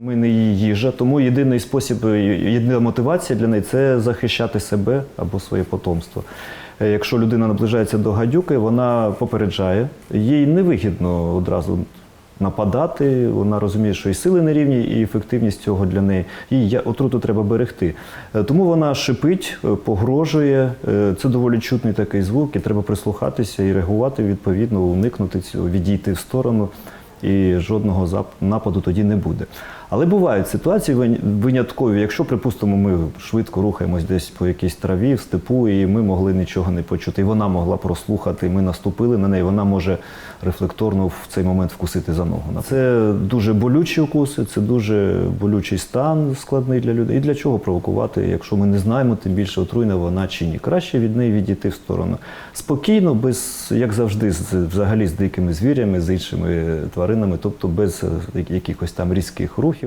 Ми не її їжа, тому єдиний спосіб, е, єдина мотивація для неї це захищати себе або своє потомство. Е, Якщо людина наближається до гадюки, вона попереджає. Їй невигідно одразу нападати. Вона розуміє, що і сили не рівні, і ефективність цього для неї. Я- отруту треба берегти. Е, Тому вона шипить, погрожує. Це доволі чутний такий звук, і треба прислухатися і реагувати відповідно, уникнути цього, відійти в сторону. І жодного нападу тоді не буде. Але бувають ситуації вин- виняткові, якщо, припустимо, ми швидко рухаємось десь по якійсь траві в степу, і ми могли нічого не почути. І вона могла прослухати, ми наступили на неї. Вона може рефлекторно в цей момент вкусити за ногу. Це дуже болючі укуси, це дуже болючий стан складний для людей. І для чого провокувати, якщо ми не знаємо, тим більше отруйна вона чи ні. Краще від неї відійти в сторону. Спокійно, без, як завжди, з, взагалі з дикими звірями, з іншими тваринами, тобто без е, якихось там різких рухів.